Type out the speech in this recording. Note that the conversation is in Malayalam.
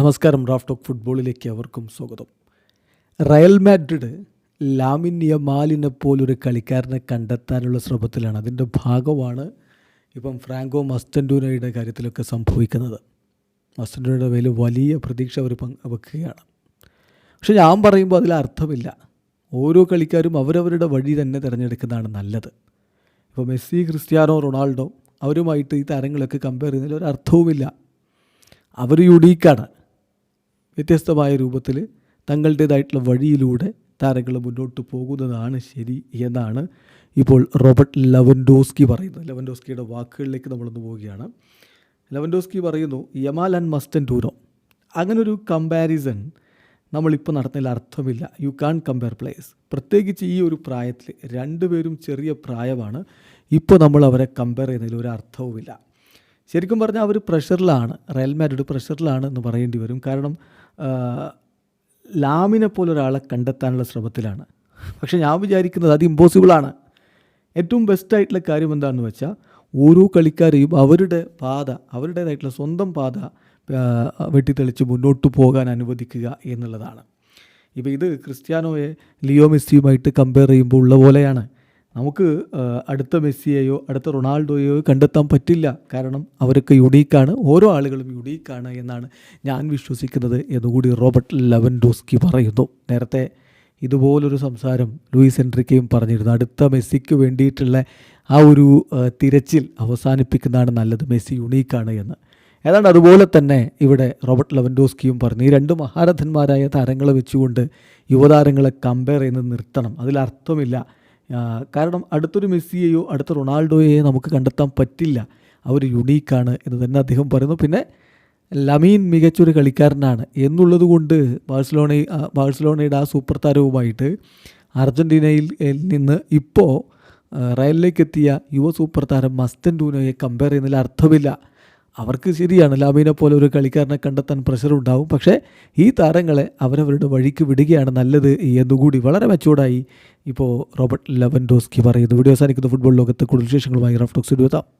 നമസ്കാരം റാഫ് ടോക്ക് ഫുട്ബോളിലേക്ക് അവർക്കും സ്വാഗതം. റയൽ മാഡ്രിഡ് ലാമിൻ യമാലിനെ പോലൊരു കളിക്കാരനെ കണ്ടെത്താനുള്ള ശ്രമത്തിലാണ്. അതിന്റെ ഭാഗമാണ് ഇപ്പം ഫ്രാങ്കോ മസ്റ്റൻഡൂനയുടെ കാര്യത്തിലൊക്കെ സംഭവിക്കുന്നത്. മസ്റ്റൻഡൂനയുടെ മേൽ വലിയ പ്രതീക്ഷ അവർ വെക്കുകയാണ്. പക്ഷെ ഞാൻ പറയുമ്പോൾ അതിൽ അർത്ഥമില്ല. ഓരോ കളിക്കാരും അവരവരുടെ വഴി തന്നെ തിരഞ്ഞെടുക്കുന്നതാണ് നല്ലത്. ഇപ്പോൾ മെസ്സി ക്രിസ്ത്യാനോ റൊണാൾഡോ അവരുമായിട്ട് ഈ താരങ്ങളൊക്കെ കമ്പയർ ചെയ്യുന്നതിൽ ഒരു അർത്ഥവുമില്ല. അവർ യുണീക്കാണ് വ്യത്യസ്തമായ രൂപത്തിൽ തങ്ങളുടേതായിട്ടുള്ള വഴിയിലൂടെ താരങ്ങൾ മുന്നോട്ട് പോകുന്നതാണ് ശരി എന്നാണ് ഇപ്പോൾ റോബർട്ട് ലവൻഡോസ്കി പറയുന്നത്. ലെവൻഡോസ്കിയുടെ വാക്കുകളിലേക്ക് നമ്മളൊന്ന് പോവുകയാണ്. ലവൻഡോസ്കി പറയുന്നു യമാൽ ആൻഡ് മസ്റ്റൻ ടൂരോ അങ്ങനൊരു കമ്പാരിസൺ നമ്മളിപ്പോൾ നടത്തുന്നതിൽ അർത്ഥമില്ല. യു കാൺ കമ്പയർ പ്ലേസ് പ്രത്യേകിച്ച് ഈ ഒരു പ്രായത്തിൽ രണ്ടുപേരും ചെറിയ പ്രായമാണ്. ഇപ്പോൾ നമ്മൾ അവരെ കമ്പയർ ചെയ്യുന്നതിൽ ഒരു അർത്ഥവുമില്ല. ശരിക്കും പറഞ്ഞാൽ അവർ പ്രഷറിലാണ് റയൽ മാഡ്രിഡ് പ്രഷറിലാണ് എന്ന് പറയേണ്ടി വരും. കാരണം ലാമിനെ പോലെ ഒരാളെ കണ്ടെത്താനുള്ള ശ്രമത്തിലാണ്. പക്ഷെ ഞാൻ വിചാരിക്കുന്നത് അത് ഇമ്പോസിബിളാണ് ഏറ്റവും ബെസ്റ്റായിട്ടുള്ള കാര്യം എന്താണെന്ന് വെച്ചാൽ ഓരോ കളിക്കാരെയും അവരുടെ പാത അവരുടേതായിട്ടുള്ള സ്വന്തം പാത വെട്ടിത്തെളിച്ച് മുന്നോട്ട് പോകാൻ അനുവദിക്കുക എന്നുള്ളതാണ്. ഇപ്പോൾ ഇത് ക്രിസ്ത്യാനോയെ ലിയോ മെസ്സിയുമായിട്ട് കമ്പയർ ചെയ്യുമ്പോൾ ഉള്ള പോലെയാണ്. നമുക്ക് അടുത്ത മെസ്സിയെയോ അടുത്ത റൊണാൾഡോയോ കണ്ടെത്താൻ പറ്റില്ല. കാരണം അവരൊക്കെ യുണീക്കാണ്. ഓരോ ആളുകളും യുണീക്കാണ് എന്നാണ് ഞാൻ വിശ്വസിക്കുന്നത് എന്നുകൂടി റോബർട്ട് ലെവൻഡോസ്കി പറയുന്നു. നേരത്തെ ഇതുപോലൊരു സംസാരം ലൂയിസ് എൻട്രിക്കയും പറഞ്ഞിരുന്നു. അടുത്ത മെസ്സിക്ക് വേണ്ടിയിട്ടുള്ള ആ ഒരു തിരച്ചിൽ അവസാനിപ്പിക്കുന്നതാണ് നല്ലത്. മെസ്സി യുണീക്കാണ് എന്ന്. ഏതാണ്ട് അതുപോലെ തന്നെ ഇവിടെ റോബർട്ട് ലെവൻഡോസ്കിയും പറഞ്ഞു. ഈ രണ്ട് മഹാരഥന്മാരായ താരങ്ങളെ വെച്ചുകൊണ്ട് യുവതാരങ്ങളെ കമ്പയർ ചെയ്യുന്നത് നിർത്തണം. അതിലർത്ഥമില്ല കാരണം അടുത്തൊരു മെസ്സിയെയോ അടുത്ത റൊണാൾഡോയെയോ നമുക്ക് കണ്ടെത്താൻ പറ്റില്ല. അവർ യുണീക്കാണ് എന്ന് തന്നെ അദ്ദേഹം പറയുന്നു. പിന്നെ ലമീൻ മികച്ചൊരു കളിക്കാരനാണ്. എന്നുള്ളത് കൊണ്ട് ബാഴ്സലോണ ബാഴ്സലോണയുടെ ആ സൂപ്പർ താരവുമായിട്ട് അർജന്റീനയിൽ നിന്ന് ഇപ്പോൾ റയലിലേക്ക് എത്തിയ യുവ സൂപ്പർ താരം മസ്തൻ ഡൂനോയെ കമ്പയർ ചെയ്യുന്നതിൽ അർത്ഥമില്ല. അവർക്ക് ശരിയാണ്. ലാബിനെ പോലെ ഒരു കളിക്കാരനെ കണ്ടെത്താൻ പ്രഷർ ഉണ്ടാവും. പക്ഷേ ഈ താരങ്ങളെ അവരവരുടെ വഴിക്ക് വിടുകയാണ് നല്ലത് എന്നുകൂടി വളരെ മെച്ചൂർഡായി ഇപ്പോൾ റോബർട്ട് ലെവൻഡോസ്കി പറയുന്നു. വീഡിയോ അവസാനിക്കുന്ന. ഫുട്ബോൾ ലോകത്തെ കൂടുതൽ വിശേഷങ്ങളുമായി റഫ്റ്റോക്സ് എത്താം.